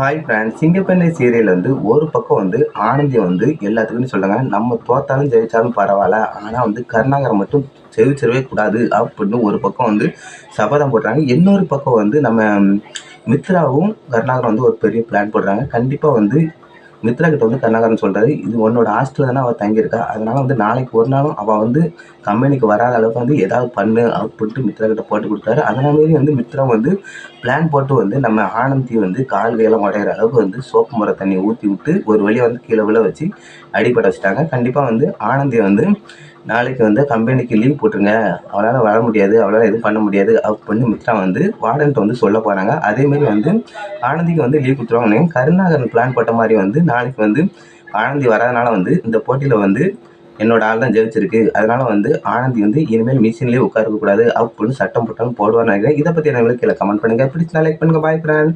Hi friends சிங்கப்பெண்ணை serial வந்து ஒரு பக்கம் வந்து ஆனந்தி வந்து எல்லாத்துக்குமே சொல்லுங்க நம்ம தோத்தாலும் ஜெயிச்சாலும் பரவாயில்ல ஆனால் வந்து கருணாகரம் மட்டும் ஜெயிச்சிடவே கூடாது அப்படின்னு ஒரு பக்கம் வந்து சபதம் போடுறாங்க. இன்னொரு பக்கம் வந்து நம்ம மித்ராவும் கருணாகரம் வந்து ஒரு பெரிய பிளான் போடுறாங்க. கண்டிப்பாக வந்து மித்ரா கிட்ட வந்து கருணாகரன் சொல்றாரு இது உன்னோட ஹாஸ்டலில் தானே அவள் தங்கியிருக்கா. அதனால வந்து நாளைக்கு ஒரு நாளும் அவள் வந்து கம்பெனிக்கு வராத அளவுக்கு வந்து ஏதாவது பண்ணு அப்படின்ட்டு மித்ரா கிட்ட போட்டு கொடுத்தாரு அதனாலேயே வந்து மித்ரா வந்து பிளான் போட்டு வந்து நம்ம ஆனந்தி வந்து கால் கையெல்லாம் உடையிற அளவுக்கு வந்து சோப்பு முறை தண்ணி ஊற்றி விட்டு ஒரு வழியாக வந்து கீழே விழ வச்சு அடிப்பட வச்சுட்டாங்க. கண்டிப்பாக வந்து ஆனந்தி வந்து நாளைக்கு வந்து கம்பெனிக்கு லீவ் போட்டுருங்க. அவளால் வர முடியாது அவளால் எதுவும் பண்ண முடியாது. அப்படின்னு மித்ரா வந்து வார்டன்ட்ட வந்து சொல்ல போகிறாங்க அதேமாரி வந்து ஆனந்திக்கு வந்து லீவ் கொடுத்துருவாங்க கருணாகரன் பிளான் போட்ட மாதிரி வந்து நாளைக்கு வந்து ஆனந்தி வராதனால வந்து இந்த போட்டியில் வந்து என்னோட ஆள் தான் ஜெயிச்சிருக்கு. அதனால வந்து ஆனந்தி வந்து இனிமேல் மிஷின்லேயே உட்காரக்கூடாது அப்படின்னு சட்டம் போட்டாலும் போடுவான்னு நினைக்கிறேன். இதை பற்றி எனக்கு கீழே கமெண்ட் பண்ணுங்கள் பிடிச்சா லைக் பண்ணுங்கள் பாய் ஃப்ரெண்ட்